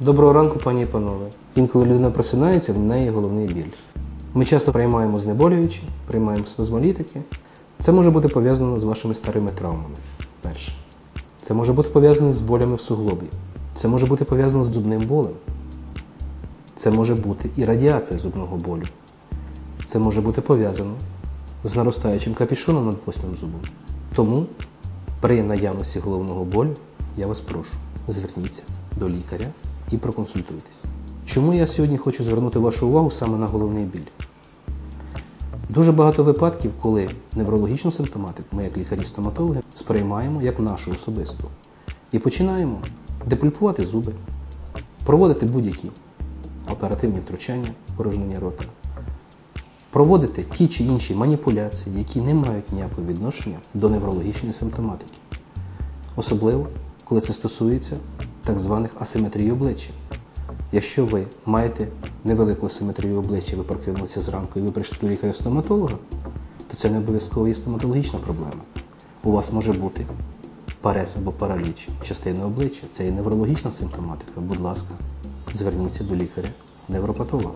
Доброго ранку, пані і панове. Інколи людина просинається, в неї головний біль. Ми часто приймаємо знеболюючі, приймаємо спазмолітики. Це може бути пов'язано з вашими старими травмами. Перше. Це може бути пов'язано з болями в суглобі. Це може бути пов'язано з зубним болем. Це може бути і радіація зубного болю. Це може бути пов'язано з наростаючим капішоном над восьмим зубом. Тому при наявності головного болю я вас прошу, зверніться до лікаря і проконсультуйтесь. Чому я сьогодні хочу звернути вашу увагу саме на головний біль? Дуже багато випадків, коли неврологічну симптоматику ми, як лікарі-стоматологи, сприймаємо як нашу особисту і починаємо депульпувати зуби, проводити будь-які оперативні втручання, порожнення рота, проводити ті чи інші маніпуляції, які не мають ніякого відношення до неврологічної симптоматики. Особливо, коли це стосується так званих асиметрій обличчя. Якщо ви маєте невелику асиметрію обличчя, ви прокинулися зранку і ви прийшли до лікаря-стоматолога, то це не обов'язково є стоматологічна проблема. У вас може бути парез або параліч частини обличчя. Це є неврологічна симптоматика. Будь ласка, зверніться до лікаря-невропатолога.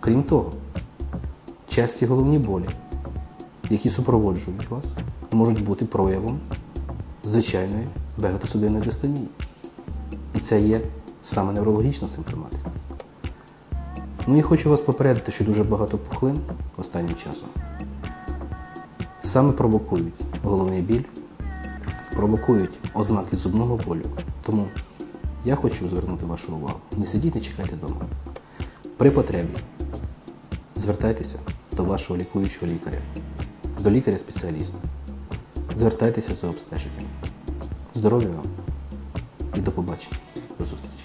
Крім того, часті головні болі, які супроводжують вас, можуть бути проявом звичайної вегетосудинної дистонії. І це є саме неврологічна симптоматика. Ну і хочу вас попередити, що дуже багато пухлин останнім часом саме провокують головний біль, провокують ознаки зубного болю. Тому я хочу звернути вашу увагу. Не сидіть, не чекайте вдома. При потребі звертайтеся до вашого лікуючого лікаря, до лікаря-спеціаліста. Звертайтеся за обстеженням. Здоров'я вам і до побачення. До зустрічі.